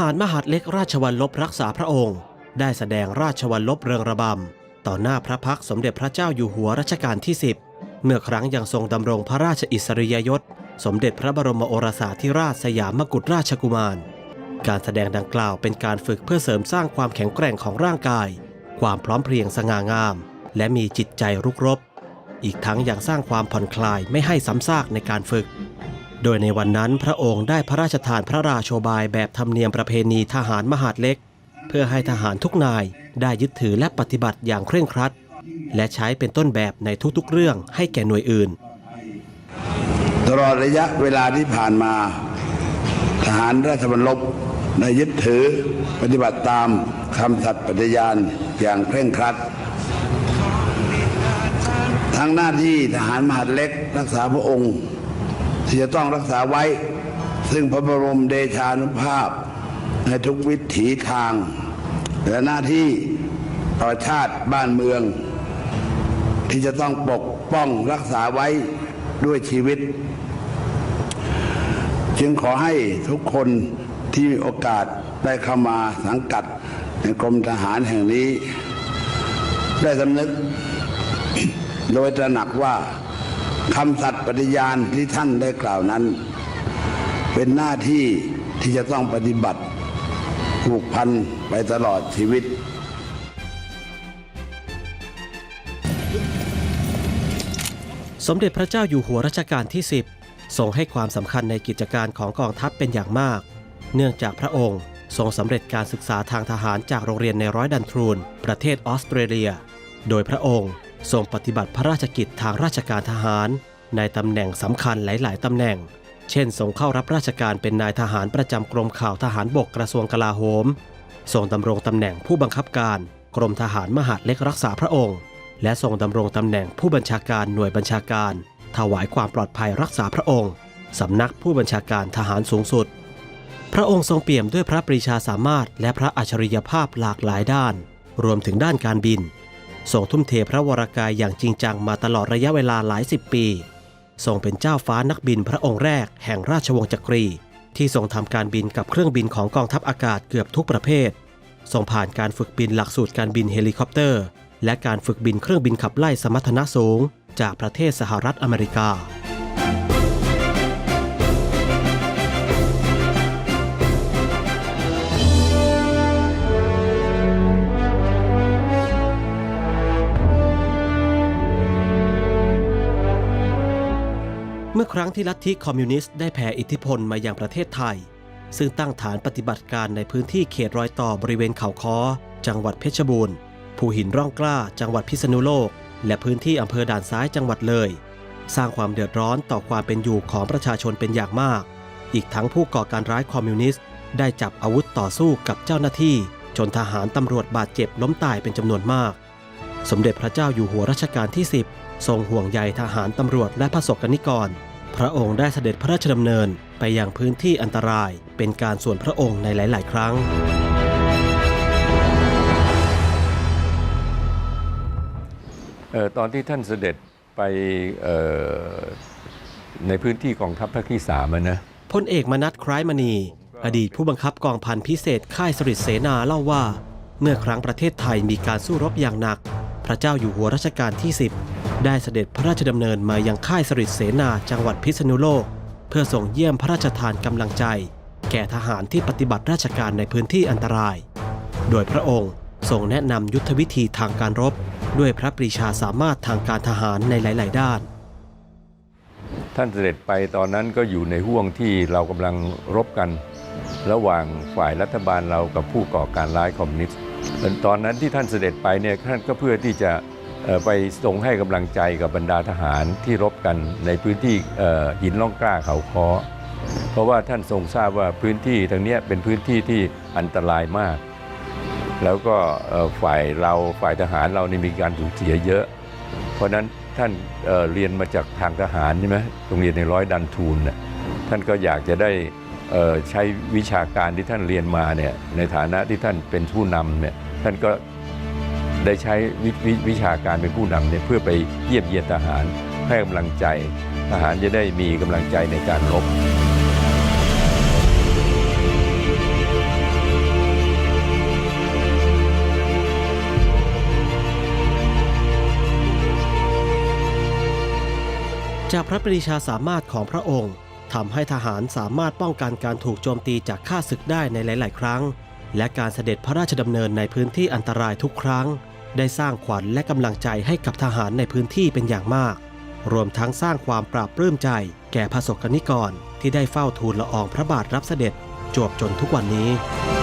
หารมหาดเล็กราชวัลลบรักษาพระองค์ ได้แสดงราชวัลลบเริงระบำ ต่อหน้าพระพักสมเด็จพระเจ้าอยู่หัวรัชกาลที่ 10 เมื่อครั้งยังทรงดำรงพระราชอิสริยยศ สมเด็จพระบรมโอรสาธิราชสยามกุฎราชกุมาร การแสดงดังกล่าวเป็นการฝึกเพื่อเสริมสร้างความแข็งแกร่งของร่างกาย ความพร้อมเพรียงสง่างาม และมีจิตใจรุกรบ อีกทั้งยังสร้างความผ่อนคลายไม่ให้ซ้ำซากในการฝึก โดยในวันนั้นพระองค์ได้พระราชทานพระราโชบายแบบธรรมเนียมประเพณีทหารมหาดเล็ก เพื่อให้ทหารทุกนายได้ยึดถือและปฏิบัติอย่างเคร่งครัด และใช้เป็นต้นแบบในทุกๆเรื่องให้แก่หน่วยอื่น ตลอดระยะเวลาที่ผ่านมา ทหารราชบัลลบได้ยึดถือปฏิบัติตามคำสัตย์ปฏิญาณอย่างเคร่งครัด ทั้งหน้าที่ทหารมหาดเล็กรักษาพระองค์ ที่จะต้องรักษาไว้ ซึ่งพระบรมเดชานุภาพ ในทุกวิถีทาง และหน้าที่ต่อชาติบ้านเมือง ที่จะต้องปกป้องรักษาไว้ด้วยชีวิต จึงขอให้ทุกคนที่มีโอกาสได้เข้ามาสังกัดในกรมทหารแห่งนี้ ได้สำนึกโดยตระหนักว่า คำสัตย์ปฏิญาณที่ท่านได้กล่าวนั้น เป็นหน้าที่ที่จะต้องปฏิบัติผูกพันไปตลอดชีวิต สมเด็จพระเจ้าอยู่หัวรัชกาลที่ 10 ทรงให้ความสำคัญในกิจการของกองทัพเป็นอย่างมาก เนื่องจากพระองค์ทรงสำเร็จการศึกษาทางทหารจากโรงเรียนในร้อยดันทรูน ประเทศออสเตรเลีย โดยพระองค์ ทรงปฏิบัติพระราชกิจทางราชการทหาร ในตำแหน่งสำคัญหลาย ๆ ตำแหน่ง เช่นทรงเข้ารับราชการเป็นนายทหารประจำกรมข่าวทหารบกกระทรวงกลาโหมทรงดำรงตำแหน่งผู้บังคับการ กรมทหารมหาดเล็กรักษาพระองค์ และทรงดำรงตำแหน่งผู้บัญชาการหน่วยบัญชาการ ถวายความปลอดภัยรักษาพระองค์สำนักผู้บัญชาการทหารสูงสุด พระองค์ทรงเปี่ยมด้วยพระปรีชาสามารถ และพระอัจฉริยภาพหลากหลายด้าน รวมถึงด้านการบิน ทรงทุ่มเทพระวรากายอย่างจริงจังมาตลอดระยะเวลาหลายสิบปี ทรงเป็นเจ้าฟ้านักบินพระองค์แรกแห่งราชวงศ์จักรี ที่ทรงทำการบินกับเครื่องบินของกองทัพอากาศเกือบทุกประเภท ทรงผ่านการฝึกบินหลักสูตรการบินเฮลิคอปเตอร์ และการฝึกบินเครื่องบินขับไล่สมรรถนะสูง จากประเทศสหรัฐอเมริกา ครั้งที่ลัทธิคอมมิวนิสต์ได้แผ่อิทธิพลมายังประเทศไทย ซึ่งตั้งฐานปฏิบัติการในพื้นที่เขตรอยต่อบริเวณเขาค้อ จังหวัดเพชรบูรณ์ ภูหินร่องกล้า จังหวัดพิษณุโลก และพื้นที่อำเภอด่านซ้ายจังหวัดเลย สร้างความเดือดร้อนต่อความเป็นอยู่ของประชาชนเป็นอย่างมาก อีกทั้งผู้ก่อการร้ายคอมมิวนิสต์ได้จับอาวุธต่อสู้กับเจ้าหน้าที่ จนทหารตำรวจบาดเจ็บล้มตายเป็นจำนวนมาก สมเด็จพระเจ้าอยู่หัวรัชกาลที่ 10 ทรงห่วงใยทหารตำรวจและพระสกนิกร พระองค์ได้เสด็จพระราชดำเนินไปยังพื้นที่อันตรายเป็นการส่วนพระองค์ในหลาย ๆ ครั้งเอ่อตอนที่ท่านเสด็จไปเอ่อในพื้นที่กองทัพภาคที่สามอะนะพลเอกมนัทคล้ายมณี อดีตผู้บังคับกองพันพิเศษค่ายสริดเสนาเล่าว่า เมื่อครั้งประเทศไทยมีการสู้รบอย่างหนัก พระเจ้าอยู่หัวรัชกาลที่ 10ได้ เสด็จพระราชดำเนินมายังค่ายสริดเสนาจังหวัดพิษณุโลก เพื่อส่งเยี่ยมพระราชทานกำลังใจ แก่ทหารที่ปฏิบัติราชการในพื้นที่อันตราย โดยพระองค์ทรงแนะนำยุทธวิธีทางการรบ ด้วยพระปรีชาสามารถทางการทหารในหลาย ๆ ด้าน ท่านเสด็จไปตอนนั้นก็อยู่ในห่วงที่เรากำลังรบกัน ระหว่างฝ่ายรัฐบาลเรากับผู้ก่อการร้ายคอมมิวนิสต์ตอนนั้นที่ท่านเสด็จไปเนี่ยท่านก็เพื่อที่จะ ไปทรงให้กำลังใจกับบรรดาทหารที่รบกันในพื้นที่หินล่องกล้าเขาคอเพราะว่าท่านทรงทราบว่าพื้นที่ทางเนี้ยเป็นพื้นที่ที่อันตรายมาก แล้วก็ฝ่ายเราฝ่ายทหารเรานี่มีการสูญเสียเยอะ เพราะนั้นท่านเเรียนมาจากทางทหารใช่ไหมโรงเรียนในร้อยดันทูลนะท่านก็อยากจะได้ใช้วิชาการที่ท่านเรียนมาเนี่ยในฐานะที่ท่านเป็นผู้นำเนี่ยท่านก็ ได้ใช้วิชาการเป็นผู้นำเนี่ยเพื่อไปเยี่ยมเยียนทหาร ให้กำลังใจทหารจะได้มีกำลังใจในการรบจากพระปรีชาสามารถของพระองค์ทำให้ทหารสามารถป้องกันการถูกโจมตีจากข้าศึกได้ในหลาย ๆ ครั้ง และการเสด็จพระราชดำเนินในพื้นที่อันตรายทุกครั้ง ได้สร้างขวัญและกำลังใจให้กับทหารในพื้นที่เป็นอย่างมาก รวมทั้งสร้างความปราบปลื้มใจ แก่พระสกนิกรที่ได้เฝ้าทูลละอองพระบาทรับเสด็จจวบจนทุกวันนี้